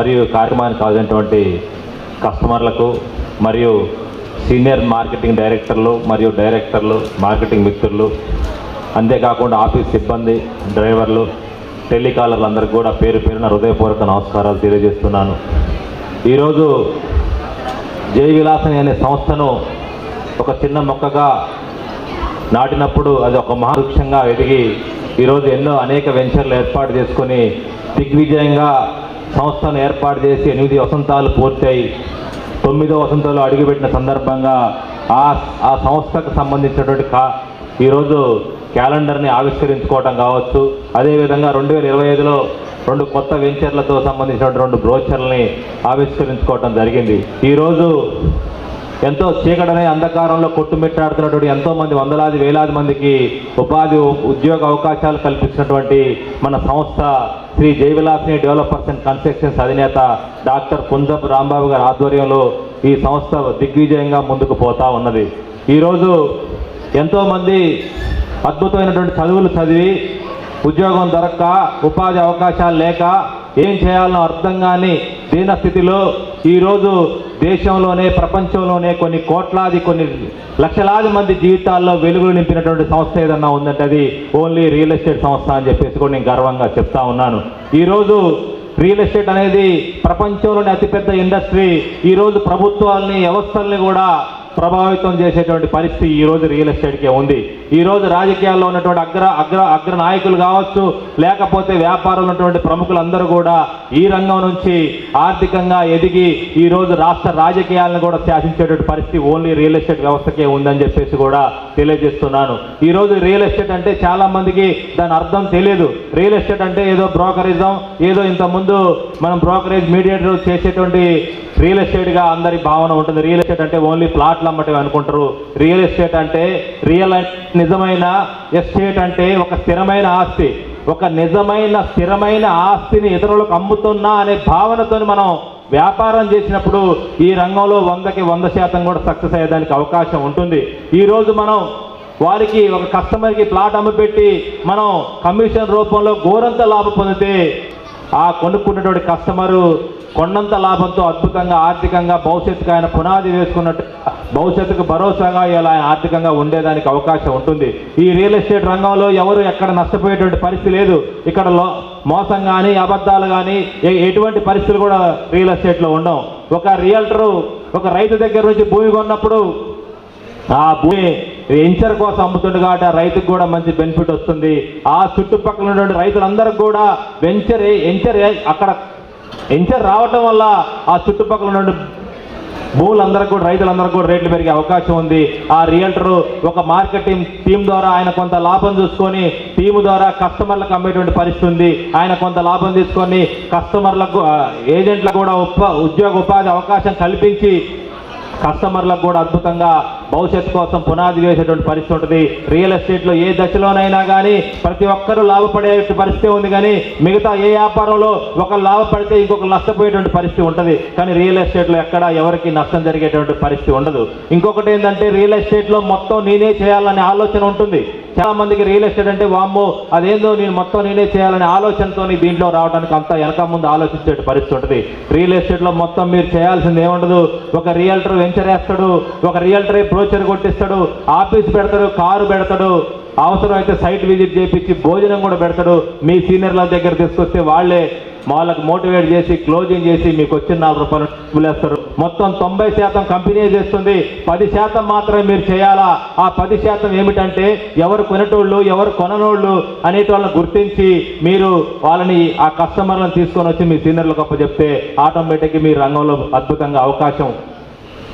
మరియు కార్యక్రమానికి కావాల్సినటువంటి కస్టమర్లకు మరియు సీనియర్ మార్కెటింగ్ డైరెక్టర్లు మరియు డైరెక్టర్లు మార్కెటింగ్ మిత్రులు అంతేకాకుండా ఆఫీస్ సిబ్బంది డ్రైవర్లు టెలికాలర్లు అందరికీ కూడా పేరు పేరున హృదయపూర్వక నమస్కారాలు తెలియజేస్తున్నాను. ఈరోజు జై విలాసని అనే సంస్థను ఒక చిన్న మొక్కగా నాటినప్పుడు అది ఒక మహావృక్షంగా ఎదిగి ఈరోజు ఎన్నో అనేక వెంచర్లు ఏర్పాటు చేసుకొని దిగ్విజయంగా సంస్థను ఏర్పాటు చేసి ఎనిమిది వసంతాలు పూర్తయి తొమ్మిదో వసంతంలో అడుగుపెట్టిన సందర్భంగా ఆ ఆ సంస్థకు సంబంధించినటువంటి కా ఈరోజు క్యాలెండర్ని ఆవిష్కరించుకోవటం కావచ్చు. అదేవిధంగా రెండు వేల ఇరవై ఐదులో రెండు కొత్త వెంచర్లతో సంబంధించినటువంటి రెండు బ్రోచర్లని ఆవిష్కరించుకోవటం జరిగింది. ఈరోజు ఎంతో చీకటనే అంధకారంలో కొట్టుమిట్టాడుతున్నటువంటి ఎంతోమంది వందలాది వేలాది మందికి ఉపాధి ఉద్యోగ అవకాశాలు కల్పించినటువంటి మన సంస్థ Shri Jayavilasini developers and constructions అధినేత డాక్టర్ కుందపు రాంబాబు గారి ఆధ్వర్యంలో ఈ సంస్థ దిగ్విజయంగా ముందుకు పోతా ఉన్నది. ఈరోజు ఎంతోమంది అద్భుతమైనటువంటి చదువులు చదివి ఉద్యోగం దొరక్క ఉపాధి అవకాశాలు లేక ఏం చేయాలనో అర్థం కాని దీన స్థితిలో ఈరోజు దేశంలోనే ప్రపంచంలోనే కొన్ని కోట్లాది కొన్ని లక్షలాది మంది జీవితాల్లో వెలుగులు నింపినటువంటి సంస్థ ఏదన్నా ఉందంటే అది ఓన్లీ రియల్ ఎస్టేట్ సంస్థ అని చెప్పేసి కూడా నేను గర్వంగా చెప్తా ఉన్నాను. ఈరోజు రియల్ ఎస్టేట్ అనేది ప్రపంచంలోని అతిపెద్ద ఇండస్ట్రీ. ఈరోజు ప్రభుత్వాలని వ్యవస్థల్ని కూడా ప్రభావితం చేసేటువంటి పరిస్థితి ఈ రోజు రియల్ ఎస్టేట్కే ఉంది. ఈ రోజు రాజకీయాల్లో ఉన్నటువంటి అగ్ర అగ్ర అగ్ర నాయకులు కావచ్చు లేకపోతే వ్యాపారంలో ఉన్నటువంటి ప్రముఖులందరూ కూడా ఈ రంగం నుంచి ఆర్థికంగా ఎదిగి ఈ రోజు రాష్ట్ర రాజకీయాలను కూడా శాసించేటువంటి పరిస్థితి ఓన్లీ రియల్ ఎస్టేట్ వ్యవస్థకే ఉందని చెప్పేసి కూడా తెలియజేస్తున్నాను. ఈరోజు రియల్ ఎస్టేట్ అంటే చాలామందికి దాని అర్థం తెలియదు. రియల్ ఎస్టేట్ అంటే ఏదో బ్రోకరిజం ఏదో ఇంతకుముందు మనం బ్రోకరేజ్ మీడియేటర్ చేసేటువంటి రియల్ ఎస్టేట్గా అందరి భావన ఉంటుంది. రియల్ ఎస్టేట్ అంటే ఓన్లీ ప్లాట్లు అమ్మటం అనుకుంటారు. రియల్ ఎస్టేట్ అంటే రియల్ నిజమైన ఎస్టేట్ అంటే ఒక స్థిరమైన ఆస్తి. ఒక నిజమైన స్థిరమైన ఆస్తిని ఇతరులకు అమ్ముతున్నా అనే భావనతో మనం వ్యాపారం చేసినప్పుడు ఈ రంగంలో వందకి వంద శాతం కూడా సక్సెస్ అయ్యేదానికి అవకాశం ఉంటుంది. ఈ రోజు మనం వారికి ఒక కస్టమర్కి ప్లాట్ అమ్మపెట్టి మనం కమిషన్ రూపంలో ఘోరంత లాభం పొందితే ఆ కొనుక్కున్నటువంటి కస్టమరు కొండంత లాభంతో అద్భుతంగా ఆర్థికంగా భవిష్యత్తుకు ఆయన పునాది వేసుకున్నట్టు భవిష్యత్తుకు భరోసాగా ఇలా ఆయన ఆర్థికంగా ఉండేదానికి అవకాశం ఉంటుంది. ఈ రియల్ ఎస్టేట్ రంగంలో ఎవరు ఎక్కడ నష్టపోయేటువంటి పరిస్థితి లేదు. ఇక్కడ లో మోసం కానీ అబద్ధాలు కానీ ఏ- ఎటువంటి పరిస్థితులు కూడా రియల్ ఎస్టేట్లో ఉండవు. ఒక రియల్టరు ఒక రైతు దగ్గర నుంచి భూమి కొన్నప్పుడు ఆ భూమి ఎంచర్ కోసం అమ్ముతుంది కాబట్టి ఆ రైతుకు కూడా మంచి బెనిఫిట్ వస్తుంది. ఆ చుట్టుపక్కల ఉన్నటువంటి రైతులందరికీ కూడా వెంచర్ ఎంచర్ అక్కడ ఎంచర్ రావటం వల్ల ఆ చుట్టుపక్కల ఉన్నటువంటి భూములందరికీ కూడా రైతులందరికీ కూడా రేట్లు పెరిగే అవకాశం ఉంది. ఆ రియల్టర్ ఒక మార్కెటింగ్ టీం ద్వారా ఆయన కొంత లాభం చూసుకొని టీం ద్వారా కస్టమర్లకు అమ్మేటువంటి పరిస్థితి ఉంది. ఆయన కొంత లాభం తీసుకొని కస్టమర్లకు ఏజెంట్లకు కూడా ఉప ఉద్యోగ ఉపాధి అవకాశం కల్పించి కస్టమర్లకు కూడా అద్భుతంగా భవిష్యత్తు కోసం పునాది వేసేటువంటి పరిస్థితి ఉంటుంది. రియల్ ఎస్టేట్లో ఏ దశలోనైనా కానీ ప్రతి ఒక్కరూ లాభపడే పరిస్థితి ఉంది కానీ మిగతా ఏ వ్యాపారంలో ఒకరు లాభపడితే ఇంకొకరు నష్టపోయేటువంటి పరిస్థితి ఉంటుంది. కానీ రియల్ ఎస్టేట్లో ఎక్కడ ఎవరికి నష్టం జరిగేటువంటి పరిస్థితి ఉండదు. ఇంకొకటి ఏంటంటే రియల్ ఎస్టేట్లో మొత్తం నేనే చేయాలనే ఆలోచన ఉంటుంది. చాలా మందికి రియల్ ఎస్టేట్ అంటే వామ్మో అదేందో నేను మొత్తం నేనే చేయాలనే ఆలోచనతో దీంట్లో రావడానికి అంత వెనక ముందు ఆలోచించే పరిస్థితి ఉంటుంది. రియల్ ఎస్టేట్లో మొత్తం మీరు చేయాల్సింది ఏముండదు? ఒక రియల్టర్ వెంచర్ వేస్తాడు ఒక రియల్టరే బ్రోచర్ కొట్టిస్తాడు ఆఫీస్ పెడతాడు కారు పెడతాడు అవసరమైతే సైట్ విజిట్ చేయించి భోజనం కూడా పెడతాడు. మీ సీనియర్ల దగ్గర తీసుకొస్తే వాళ్ళే వాళ్ళకి మోటివేట్ చేసి క్లోజింగ్ చేసి మీకు వచ్చిన నాలుగు రూపాయలు వదిలేస్తారు. మొత్తం తొంభై శాతం కంపెనీ చేస్తుంది. పది శాతం మాత్రమే మీరు చేయాలా? ఆ పది శాతం ఏమిటంటే ఎవరు కొనేటోళ్ళు ఎవరు కొననోళ్ళు అనేటోళ్ళని గుర్తించి మీరు వాళ్ళని ఆ కస్టమర్లను తీసుకొని వచ్చి మీ సీనియర్లకు అప్ప చెప్తే ఆటోమేటిక్గా మీ రంగంలో అద్భుతంగా అవకాశం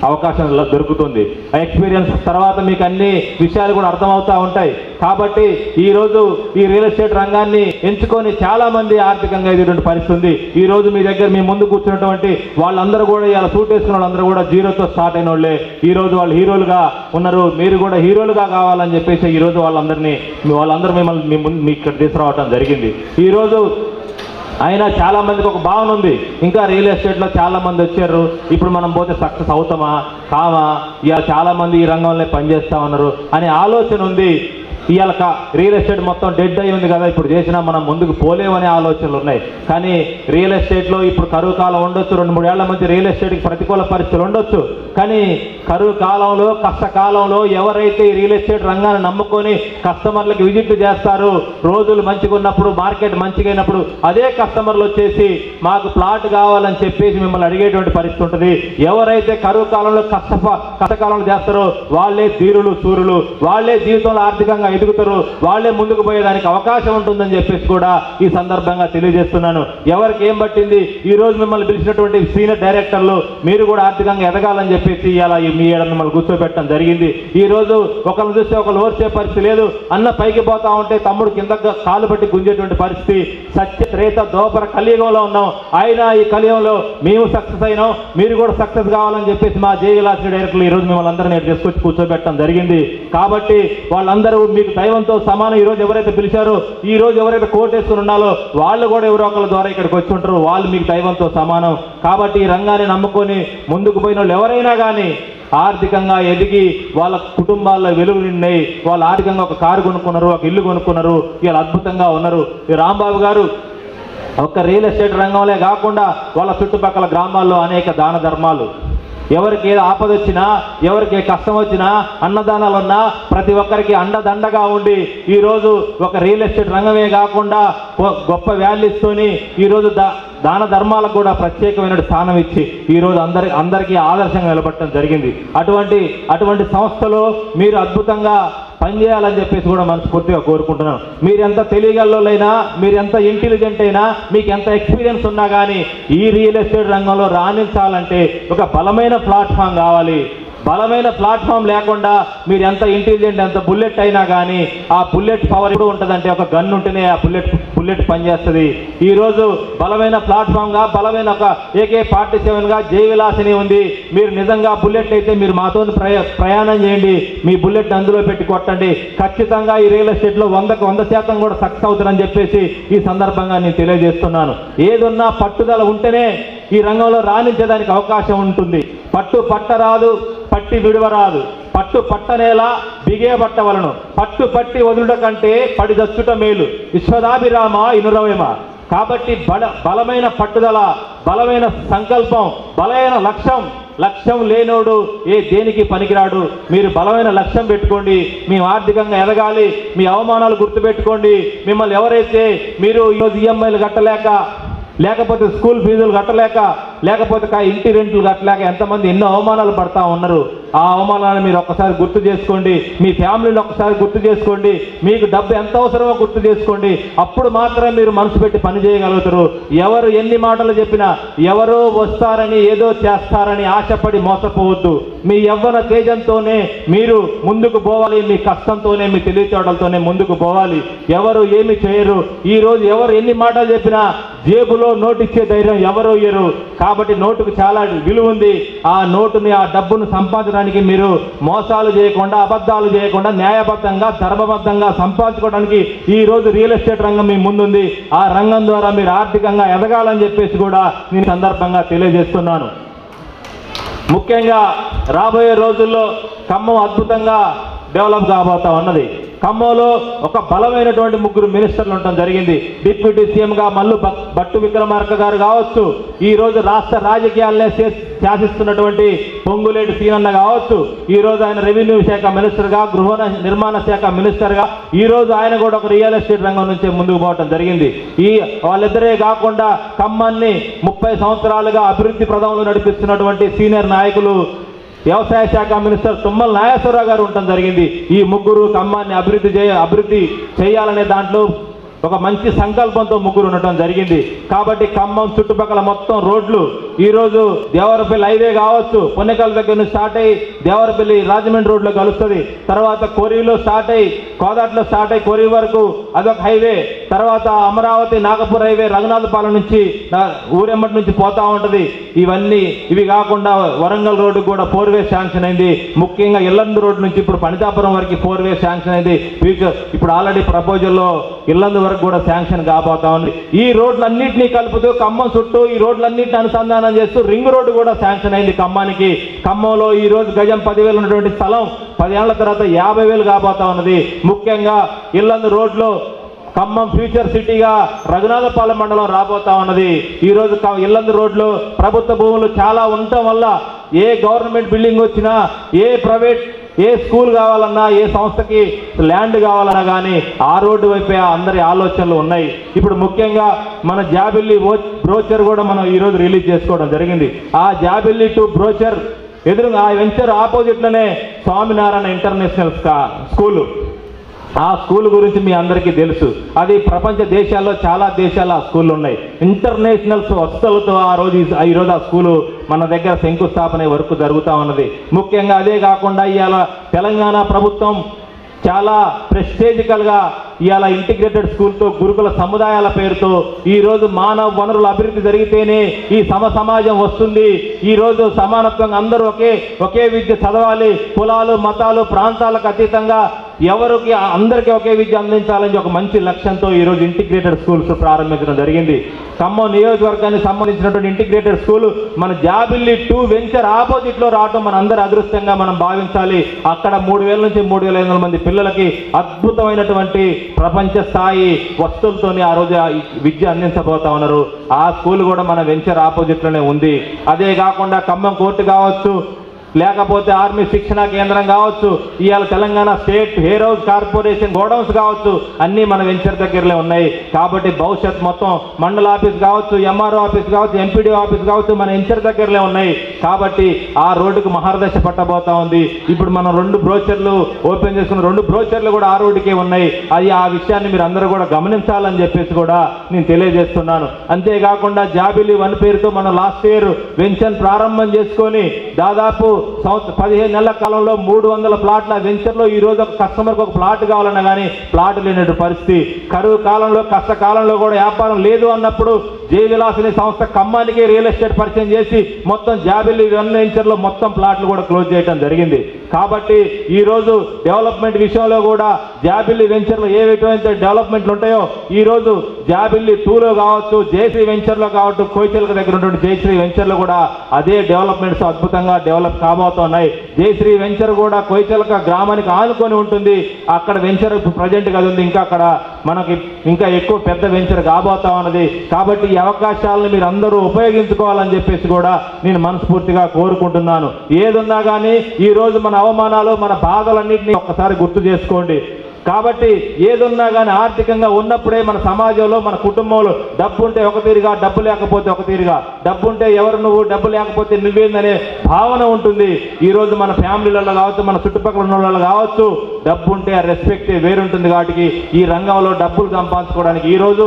అవకాశం దొరుకుతుంది. ఆ ఎక్స్పీరియన్స్ తర్వాత మీకు అన్ని విషయాలు కూడా అర్థమవుతూ ఉంటాయి. కాబట్టి ఈరోజు ఈ రియల్ ఎస్టేట్ రంగాన్ని ఎంచుకొని చాలామంది ఆర్థికంగా ఎదిగినటువంటి పరిస్థితి ఉంది. ఈ రోజు మీ దగ్గర మీ ముందు కూర్చున్నటువంటి వాళ్ళందరూ కూడా ఇలా సూట్ వేసుకున్న వాళ్ళందరూ కూడా జీరోతో స్టార్ట్ అయిన వాళ్ళే. ఈ రోజు వాళ్ళు హీరోలుగా ఉన్నారు. మీరు కూడా హీరోలుగా కావాలని చెప్పేసి ఈరోజు వాళ్ళందరినీ వాళ్ళందరూ మిమ్మల్ని మీ ముందు మీ ఇక్కడ తీసుకురావడం జరిగింది. ఈరోజు అయినా చాలా మందికి ఒక భావన ఉంది. ఇంకా రియల్ ఎస్టేట్లో చాలా మంది వచ్చారు. ఇప్పుడు మనం పోతే సక్సెస్ అవుతామా? కామా? ఇలా చాలా మంది ఈ రంగంలో పనిచేస్తా ఉన్నారు అనే ఆలోచన ఉంది. ఇవాళ రియల్ ఎస్టేట్ మొత్తం డెడ్ అయి ఉంది కదా ఇప్పుడు చేసినా మనం ముందుకు పోలేమనే ఆలోచనలు ఉన్నాయి. కానీ రియల్ ఎస్టేట్లో ఇప్పుడు కరువు కాలం ఉండొచ్చు రెండు మూడేళ్ళ మధ్య రియల్ ఎస్టేట్కి ప్రతికూల పరిస్థితులు ఉండొచ్చు. కానీ కరువు కాలంలో కష్టకాలంలో ఎవరైతే ఈ రియల్ ఎస్టేట్ రంగాన్ని నమ్ముకొని కస్టమర్లకు విజిట్ చేస్తారు రోజులు మంచిగా ఉన్నప్పుడు మార్కెట్ మంచిగా అయినప్పుడు అదే కస్టమర్లు వచ్చేసి మాకు ప్లాట్ కావాలని చెప్పేసి మిమ్మల్ని అడిగేటువంటి పరిస్థితి ఉంటుంది. ఎవరైతే కరువు కాలంలో కష్ట కష్టకాలంలో చేస్తారో వాళ్ళే ధీరులు సూర్యులు వాళ్ళే జీవితంలో ఆర్థికంగా ఎదుగుతారు. వాళ్ళే ముందుకు పోయేదానికి అవకాశం ఉంటుందని చెప్పేసి కూడా ఈ సందర్భంగా తెలియజేస్తున్నాను. ఎవరికి ఏం పట్టింది? ఈ రోజు మిమ్మల్ని పిలిచినటువంటి సీనియర్ డైరెక్టర్లు మీరు కూడా ఆర్థికంగా ఎదగాలని చెప్పేసి ఇలా మీ ఏడ మిమ్మల్ని కూర్చోబెట్టడం జరిగింది. ఈ రోజు ఒకరిని చూస్తే ఒకరు ఓర్చే పరిస్థితి లేదు. అన్న పైకి పోతా ఉంటే తమ్ముడు కింద కాలు పట్టి గుంజేటువంటి పరిస్థితి. సత్య త్రేత దోపర కలియుగంలో ఉన్నాం. అయినా ఈ కలియుగంలో మేము సక్సెస్ అయినాం. మీరు కూడా సక్సెస్ కావాలని చెప్పేసి మా జేవిలాసిన డైరెక్టర్లు ఈ రోజు మిమ్మల్ని అందరినీ తీసుకొచ్చి కూర్చోబెట్టడం జరిగింది. కాబట్టి వాళ్ళందరూ మీకు దైవంతో సమానం. ఈరోజు ఎవరైతే పిలిచారో ఈరోజు ఎవరైతే కోటేసుకుని ఉన్నాలో వాళ్ళు కూడా ఎవరో ఒకళ్ళ ద్వారా ఇక్కడికి వచ్చి ఉంటారు. వాళ్ళు మీకు దైవంతో సమానం. కాబట్టి ఈ రంగాన్ని నమ్ముకొని ముందుకు పోయిన వాళ్ళు ఎవరైనా కానీ ఆర్థికంగా ఎదిగి వాళ్ళ కుటుంబాల్లో వెలుగు నిండాయి వాళ్ళు ఆర్థికంగా ఒక కారు కొనుక్కున్నారు ఒక ఇల్లు కొనుక్కున్నారు వీళ్ళు అద్భుతంగా ఉన్నారు. ఈ రాంబాబు గారు ఒక్క రియల్ ఎస్టేట్ రంగంలో కాకుండా వాళ్ళ చుట్టుపక్కల గ్రామాల్లో అనేక దాన ధర్మాలు. ఎవరికి ఏది ఆపద వచ్చినా ఎవరికి ఏ కష్టం వచ్చినా అన్నదానాలు ఉన్నా ప్రతి ఒక్కరికి అండదండగా ఉండి ఈరోజు ఒక రియల్ ఎస్టేట్ రంగమే కాకుండా గొ- గొప్ప వాల్యూస్తోని ఈరోజు దా దాన ధర్మాలకు కూడా ప్రత్యేకమైన స్థానం ఇచ్చి ఈరోజు అందరి అందరికీ ఆదర్శంగా నిలబడటం జరిగింది. అటువంటి అటువంటి సంస్థలో మీరు అద్భుతంగా పనిచేయాలని చెప్పేసి కూడా మనస్ఫూర్తిగా కోరుకుంటున్నాను. మీరు ఎంత తెలియగలలోనైనా మీరు ఎంత ఇంటెలిజెంట్ అయినా మీకు ఎంత ఎక్స్పీరియన్స్ ఉన్నా కానీ ఈ రియల్ ఎస్టేట్ రంగంలో రాణించాలంటే ఒక బలమైన ప్లాట్ఫామ్ కావాలి. బలమైన ప్లాట్ఫామ్ లేకుండా మీరు ఎంత ఇంటెలిజెంట్ ఎంత బుల్లెట్ అయినా కానీ ఆ బుల్లెట్ పవర్ ఎప్పుడు ఉంటుందంటే ఒక గన్ ఉంటేనే ఆ బుల్లెట్ బుల్లెట్ పనిచేస్తుంది. ఈరోజు బలమైన ప్లాట్ఫామ్గా బలమైన ఒక ఏకే ఫార్టీ సెవెన్గా ఉంది. మీరు నిజంగా బుల్లెట్ అయితే మీరు మాతో ప్రయా ప్రయాణం చేయండి. మీ బుల్లెట్ అందులో పెట్టి కొట్టండి. ఖచ్చితంగా ఈ రియల్ ఎస్టేట్లో వందకు వంద శాతం కూడా సక్సెస్ అవుతారని చెప్పేసి ఈ సందర్భంగా నేను తెలియజేస్తున్నాను. ఏదున్నా పట్టుదల ఉంటేనే ఈ రంగంలో రాణించడానికి అవకాశం ఉంటుంది. పట్టు పట్టరాదు. పట్టి విడవరాదు. పట్టు పట్టనేలా బిగే పట్టవలను. పట్టు పట్టి వదులుట కంటే పడి దచ్చుట మేలు. విశ్వదాభిరామ ఇనురవేమ. కాబట్టి బల బలమైన పట్టుదల బలమైన సంకల్పం బలమైన లక్ష్యం. లక్ష్యం లేనోడు ఏ దేనికి పనికిరాడు? మీరు బలమైన లక్ష్యం పెట్టుకోండి. మేము ఆర్థికంగా ఎదగాలి. మీ అవమానాలు గుర్తుపెట్టుకోండి. మిమ్మల్ని ఎవరైతే మీరు ఈరోజు ఈఎంఐలు కట్టలేక లేకపోతే స్కూల్ ఫీజులు కట్టలేక లేకపోతే ఆ ఇంటి రెంట్లు కట్టలేక ఎంతమంది ఎన్నో అవమానాలు పడతా ఉన్నారు. ఆ అవమానాలను మీరు ఒక్కసారి గుర్తు చేసుకోండి. మీ ఫ్యామిలీని ఒక్కసారి గుర్తు చేసుకోండి. మీకు డబ్బు ఎంత అవసరమో గుర్తు చేసుకోండి. అప్పుడు మాత్రమే మీరు మనసు పెట్టి పని చేయగలుగుతారు. ఎవరు ఎన్ని మాటలు చెప్పినా ఎవరో వస్తారని ఏదో చేస్తారని ఆశపడి మోసపోవద్దు. మీ యవ్వన తేజంతోనే మీరు ముందుకు పోవాలి. మీ కష్టంతోనే మీ తెలివితేటలతోనే ముందుకు పోవాలి. ఎవరు ఏమి చేయరు. ఈ రోజు ఎవరు ఎన్ని మాటలు చెప్పినా జేబులో నోటిచ్చే ధైర్యం ఎవరు ఇయ్యరు. కాబట్టి నోటుకు చాలా విలువ ఉంది ఆ నోటుని ఆ డబ్బును సంపాదించడానికి మీరు మోసాలు చేయకుండా అబద్ధాలు చేయకుండా న్యాయబద్ధంగా ధర్మబద్ధంగా సంపాదించుకోవడానికి ఈ రోజు రియల్ ఎస్టేట్ రంగం మీ ముందుంది. ఆ రంగం ద్వారా మీరు ఆర్థికంగా ఎదగాలని చెప్పేసి కూడా నేను సందర్భంగా తెలియజేస్తున్నాను. ముఖ్యంగా రాబోయే రోజుల్లో ఖమ్మం అద్భుతంగా డెవలప్ కాబోతా ఉన్నది. ఖమ్మంలో ఒక బలమైనటువంటి ముగ్గురు మినిస్టర్లు ఉండటం జరిగింది. డిప్యూటీ సీఎంగా మల్లు భట్టు విక్రమార్క గారు కావచ్చు ఈరోజు రాష్ట్ర రాజకీయాలనే శాసిస్తున్నటువంటి పొంగులేటి సీనన్న కావచ్చు ఈ రోజు ఆయన రెవెన్యూ శాఖ మినిస్టర్గా గృహ నిర్మాణ శాఖ మినిస్టర్గా ఈ రోజు ఆయన కూడా ఒక రియల్ ఎస్టేట్ రంగం నుంచే ముందుకు పోవటం జరిగింది. ఈ వాళ్ళిద్దరే కాకుండా ఖమ్మాన్ని ముప్పై సంవత్సరాలుగా అభివృద్ధి ప్రదంలో నడిపిస్తున్నటువంటి సీనియర్ నాయకులు వ్యవసాయ శాఖ మినిస్టర్ తుమ్మల నాగేశ్వరరావు గారు ఉండటం జరిగింది. ఈ ముగ్గురు ఖమ్మాన్ని అభివృద్ధి చేయ అభివృద్ధి చేయాలనే దాంట్లో ఒక మంచి సంకల్పంతో ముగ్గురు ఉండటం జరిగింది. కాబట్టి ఖమ్మం చుట్టుపక్కల మొత్తం రోడ్లు ఈరోజు దేవరపల్లి హైవే కావచ్చు పొన్నెకల్ దగ్గర నుంచి స్టార్ట్ అయ్యి దేవరపల్లి రాజమండ్రి రోడ్లో కలుస్తుంది. తర్వాత కొరివిలో స్టార్ట్ అయ్యి కోదాట్లో స్టార్ట్ అయ్యి కొరివి వరకు అదొక హైవే. తర్వాత అమరావతి నాగపూర్ హైవే రఘునాథపాలెం నుంచి ఊరెమ్మటి నుంచి పోతా ఉంటుంది. ఇవన్నీ ఇవి కాకుండా వరంగల్ రోడ్డు కూడా ఫోర్ వే శాంక్షన్ అయింది. ముఖ్యంగా ఇల్లందు రోడ్డు నుంచి ఇప్పుడు పనితాపురం వరకు ఫోర్ వే శాంక్షన్ అయింది. ఫ్యూచర్ ఇప్పుడు ఆల్రెడీ ప్రపోజల్లో ఇల్లందు వరకు కూడా శాంక్షన్ కాబోతా ఉంది. ఈ రోడ్లన్నింటినీ కలుపుతూ ఖమ్మం చుట్టూ ఈ రోడ్లన్నింటినీ అనుసంధానం చేస్తూ రింగ్ రోడ్డు కూడా శాంక్షన్ అయింది ఖమ్మానికి. ఖమ్మంలో ఈ రోజు గజం పదివేలు ఉన్నటువంటి స్థలం పదేళ్ళ తర్వాత యాభై వేలు కాబోతా ఉన్నది. ముఖ్యంగా ఇల్లందు రోడ్లో ఖమ్మం ఫ్యూచర్ సిటీగా రఘునాథపాలెం మండలం రాబోతా ఉన్నది. ఈరోజు ఇల్లందు రోడ్లు ప్రభుత్వ భూములు చాలా ఉండటం వల్ల ఏ గవర్నమెంట్ బిల్డింగ్ వచ్చినా ఏ ప్రైవేట్ ఏ స్కూల్ కావాలన్నా ఏ సంస్థకి ల్యాండ్ కావాలన్నా కానీ ఆ రోడ్డు వైపే అందరి ఆలోచనలు ఉన్నాయి. ఇప్పుడు ముఖ్యంగా మన జాబిల్లి బ్రోచర్ కూడా మనం ఈరోజు రిలీజ్ చేసుకోవడం జరిగింది. ఆ జాబిల్లి టు బ్రోచర్ ఎదురుగా ఆ వెంచర్ ఆపోజిట్లోనే స్వామినారాయణ ఇంటర్నేషనల్ స్కూలు. ఆ స్కూల్ గురించి మీ అందరికీ తెలుసు. అది ప్రపంచ దేశాల్లో చాలా దేశాలు ఆ స్కూళ్ళు ఉన్నాయి ఇంటర్నేషనల్ వస్తువులతో ఆ రోజు ఈరోజు ఆ స్కూలు మన దగ్గర శంకుస్థాపన వరకు జరుగుతూ ఉన్నది. ముఖ్యంగా అదే కాకుండా ఇవాళ తెలంగాణ ప్రభుత్వం చాలా ప్రెస్టేజికల్గా ఇవాళ ఇంటిగ్రేటెడ్ స్కూల్తో గురుకుల సముదాయాల పేరుతో ఈరోజు మానవ వనరుల అభివృద్ధి జరిగితేనే ఈ సమ సమాజం వస్తుంది. ఈ రోజు సమానత్వంగా అందరూ ఒకే ఒకే విద్య చదవాలి. కులాలు మతాలు ప్రాంతాలకు అతీతంగా ఎవరికి అందరికీ ఒకే విద్య అందించాలని ఒక మంచి లక్ష్యంతో ఈరోజు ఇంటిగ్రేటెడ్ స్కూల్స్ ప్రారంభించడం జరిగింది. ఖమ్మం నియోజకవర్గానికి సంబంధించినటువంటి ఇంటిగ్రేటెడ్ స్కూల్ మన జాబిల్లి టూ వెంచర్ ఆపోజిట్లో రావడం మన అందరి అదృష్టంగా మనం భావించాలి. అక్కడ మూడు వేల నుంచి మూడు వేల ఐదు వందల మంది పిల్లలకి అద్భుతమైనటువంటి ప్రపంచ స్థాయి వస్తువులతోని ఆ రోజు విద్య అందించబోతా ఉన్నారు. ఆ స్కూల్ కూడా మన వెంచర్ ఆపోజిట్లోనే ఉంది. అదే కాకుండా ఖమ్మం కోర్టు కావచ్చు లేకపోతే ఆర్మీ శిక్షణ కేంద్రం కావచ్చు ఇవాళ Telangana state warehouse corporation godowns కావచ్చు అన్నీ మన వెంచర్ దగ్గరలో ఉన్నాయి. కాబట్టి భవిష్యత్ మొత్తం మండల ఆఫీస్ కావచ్చు ఎంఆర్ఓ ఆఫీస్ కావచ్చు ఎంపీడీ ఆఫీస్ కావచ్చు మన వెంచర్ దగ్గరలో ఉన్నాయి. కాబట్టి ఆ రోడ్డుకు మహారదశ పట్టబోతా ఉంది. ఇప్పుడు మనం రెండు బ్రోచర్లు ఓపెన్ చేసుకున్న రెండు బ్రోచర్లు కూడా ఆ రోడ్డుకే ఉన్నాయి. అది ఆ విషయాన్ని మీరు అందరూ కూడా గమనించాలని చెప్పేసి కూడా నేను తెలియజేస్తున్నాను. అంతేకాకుండా జాబిలి వన్ పేరుతో మనం లాస్ట్ ఇయర్ వెంచర్ ప్రారంభం చేసుకొని దాదాపు సంవత్సరం పదిహేను నెలల కాలంలో మూడు వందల ప్లాట్ల వెంచర్లో ఈ రోజు ఒక కస్టమర్కి ఒక ప్లాట్ కావాలన్నా కానీ ప్లాట్ లేనటువంటి పరిస్థితి. కరువు కాలంలో కష్టకాలంలో కూడా వ్యాపారం లేదు అన్నప్పుడు జయవిలాసిని సంస్థ ఖమ్మానికి రియల్ ఎస్టేట్ పరిచయం చేసి మొత్తం జాబిల్లి వెంచర్లో మొత్తం ప్లాట్లు కూడా క్లోజ్ చేయడం జరిగింది. కాబట్టి ఈ రోజు డెవలప్మెంట్ విషయంలో కూడా జాబిల్లి వెంచర్లో ఏ విధమైన డెవలప్మెంట్లు ఉంటాయో ఈ రోజు జాబిల్లి టూలో కావచ్చు జయశ్రీ వెంచర్లో కావచ్చు కోయిచల్క దగ్గర ఉన్నటువంటి జయశ్రీ వెంచర్లో కూడా అదే డెవలప్మెంట్స్ అద్భుతంగా డెవలప్ కాబోతున్నాయి. జయశ్రీ వెంచర్ కూడా కోయిచల్క గ్రామానికి ఆనుకొని ఉంటుంది. అక్కడ వెంచర్ ప్రజెంట్ కదా ఉంది. ఇంకా అక్కడ మనకి ఇంకా ఎక్కువ పెద్ద వెంచర్ కాబోతా ఉన్నది. కాబట్టి ఈ అవకాశాలను మీరు అందరూ ఉపయోగించుకోవాలని చెప్పేసి కూడా నేను మనస్ఫూర్తిగా కోరుకుంటున్నాను. ఏదున్నా కానీ ఈ రోజు మన అవమానాలు మన బాధలన్నింటినీ ఒక్కసారి గుర్తు చేసుకోండి. కాబట్టి ఏదున్నా కానీ ఆర్థికంగా ఉన్నప్పుడే మన సమాజంలో మన కుటుంబంలో డబ్బు ఉంటే ఒక తీరుగా డబ్బు లేకపోతే ఒక తీరుగా. డబ్బు ఉంటే ఎవరు నువ్వు డబ్బు లేకపోతే నువ్వేందనే భావన ఉంటుంది. ఈరోజు మన ఫ్యామిలీలలో కావచ్చు మన చుట్టుపక్కల ఉన్న వాళ్ళు కావచ్చు డబ్బు ఉంటే ఆ రెస్పెక్ట్ వేరుంటుంది కాబట్టి ఈ రంగంలో డబ్బులు సంపాదించుకోవడానికి ఈరోజు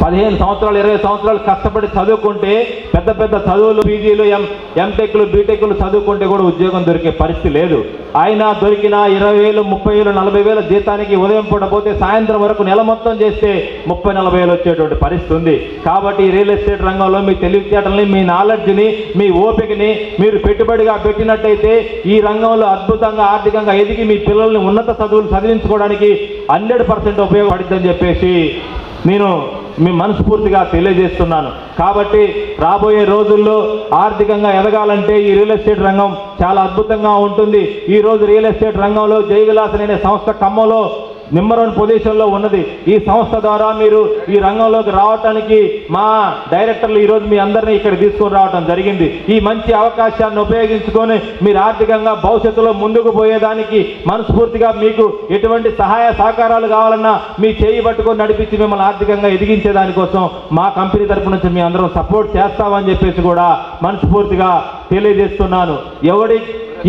పదిహేను సంవత్సరాలు ఇరవై సంవత్సరాలు కష్టపడి చదువుకుంటే పెద్ద పెద్ద చదువులు పీజీలు ఎం ఎంటెక్లు బీటెక్లు చదువుకుంటే కూడా ఉద్యోగం దొరికే పరిస్థితి లేదు. అయినా దొరికిన ఇరవై వేలు ముప్పై వేలు నలభై వేల జీతానికి ఉదయం పూటపోతే సాయంత్రం వరకు నెల మొత్తం చేస్తే ముప్పై నలభై వేలు వచ్చేటువంటి పరిస్థితి ఉంది. కాబట్టి రియల్ ఎస్టేట్ రంగంలో మీ తెలివితేటల్ని మీ నాలెడ్జ్ని మీ ఓపికని మీరు పెట్టుబడిగా పెట్టినట్టయితే ఈ రంగంలో అద్భుతంగా ఆర్థికంగా ఎదిగి మీ పిల్లల్ని ఉన్నత చదువులు చదివించుకోవడానికి హండ్రెడ్ పర్సెంట్ ఉపయోగపడుతుందని చెప్పేసి నేను మీ మనస్ఫూర్తిగా తెలియజేస్తున్నాను. కాబట్టి రాబోయే రోజుల్లో ఆర్థికంగా ఎదగాలంటే ఈ రియల్ ఎస్టేట్ రంగం చాలా అద్భుతంగా ఉంటుంది. ఈ రోజు రియల్ ఎస్టేట్ రంగంలో జై అనే సంస్థ ఖమ్మంలో నెంబర్ వన్ పొజిషన్లో ఉన్నది. ఈ సంస్థ ద్వారా మీరు ఈ రంగంలోకి రావటానికి మా డైరెక్టర్లు ఈరోజు మీ అందరినీ ఇక్కడ తీసుకొని రావడం జరిగింది. ఈ మంచి అవకాశాన్ని ఉపయోగించుకొని మీరు ఆర్థికంగా భవిష్యత్తులో ముందుకు పోయేదానికి మనస్ఫూర్తిగా మీకు ఎటువంటి సహాయ సహకారాలు కావాలన్నా మీ చేయి పట్టుకొని నడిపించి మిమ్మల్ని ఆర్థికంగా ఎదిగించే దానికోసం మా కంపెనీ తరపు నుంచి మీ అందరం సపోర్ట్ చేస్తామని చెప్పేసి కూడా మనస్ఫూర్తిగా తెలియజేస్తున్నాను. ఎవడి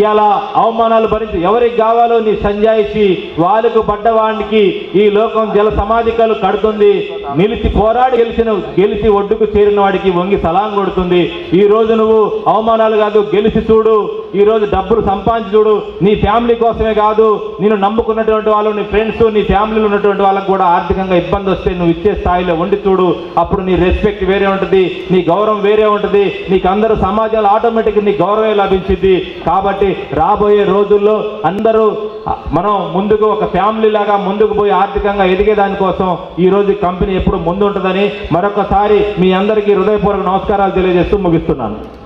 ఇలా అవమానాలు భరించి ఎవరికి కావాలో నీ సంజాయిషి వాళ్ళకు పడ్డవానికి ఈ లోకం జల సమాధికలు కడుతుంది. నిలిచి పోరాడి గెలిచిన గెలిచి ఒడ్డుకు చేరిన వాడికి వంగి సలాం కొడుతుంది. ఈ రోజు నువ్వు అవమానాలు కాదు గెలిచి చూడు. ఈ రోజు డబ్బులు సంపాదించి చూడు. నీ ఫ్యామిలీ కోసమే కాదు నేను నమ్ముకున్నటువంటి వాళ్ళు నీ ఫ్రెండ్స్ నీ ఫ్యామిలీలో ఉన్నటువంటి వాళ్ళకు కూడా ఆర్థికంగా ఇబ్బంది వస్తే నువ్వు ఇచ్చే స్థాయిలో ఉండి చూడు. అప్పుడు నీ రెస్పెక్ట్ వేరే ఉంటుంది నీ గౌరవం వేరే ఉంటుంది. నీకు అందరూ సమాజంలో ఆటోమేటిక్ నీ గౌరవమే లభించింది కాబట్టి రాబోయే రోజుల్లో అందరూ మనం ముందుకు ఒక ఫ్యామిలీ లాగా ముందుకు పోయి ఆర్థికంగా ఎదిగే దానికోసం ఈ రోజు కంపెనీ ఎప్పుడు ముందు ఉంటుందని మరొకసారి మీ అందరికీ హృదయపూర్వక నమస్కారాలు తెలియజేస్తూ ముగిస్తున్నాను.